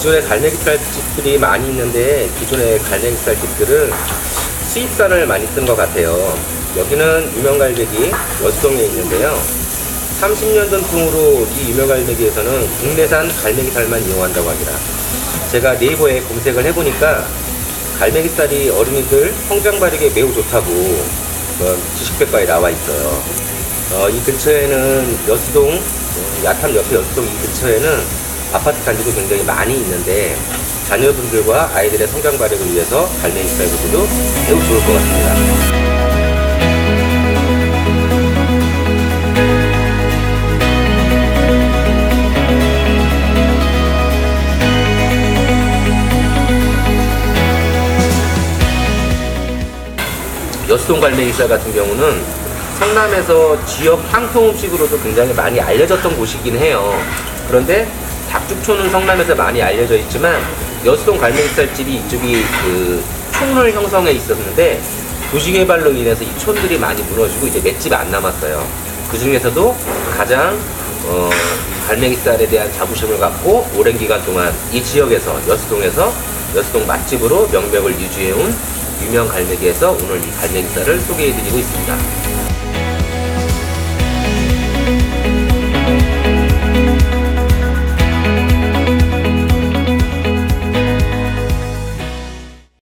기존에 갈매기살 집들이 많이 있는데 기존의 갈매기살 집들은 수입산을 많이 쓴 것 같아요. 여기는 유명 갈매기 여수동에 있는데요. 30년 전통으로 이 유명 갈매기에서는 국내산 갈매기살만 이용한다고 합니다. 제가 네이버에 검색을 해보니까 갈매기살이 어린이들 성장 발육에 매우 좋다고 지식백과에 나와 있어요. 어, 이 근처에는 여수동, 어, 야탐 옆에 여수동 이 근처에는 아파트 단지도 굉장히 많이 있는데 자녀분들과 아이들의 성장 발육을 위해서 갈매기살 구두도 매우 좋을 것 같습니다. 여수동 갈매기살 같은 경우는 성남에서 지역 향토 음식으로도 굉장히 많이 알려졌던 곳이긴 해요. 그런데 닭죽초는 성남에서 많이 알려져 있지만 여수동 갈매기살집이 이쪽이 그 촌을 형성해 있었는데 도시 개발로 인해서 이 촌들이 많이 무너지고 이제 맷집이 안 남았어요. 그 중에서도 가장 어, 갈매기살에 대한 자부심을 갖고 오랜 기간 동안 이 지역에서 여수동에서 여수동 맛집으로 명명을 유지해온 유명 갈매기에서 오늘 이 갈매기살을 소개해드리고 있습니다.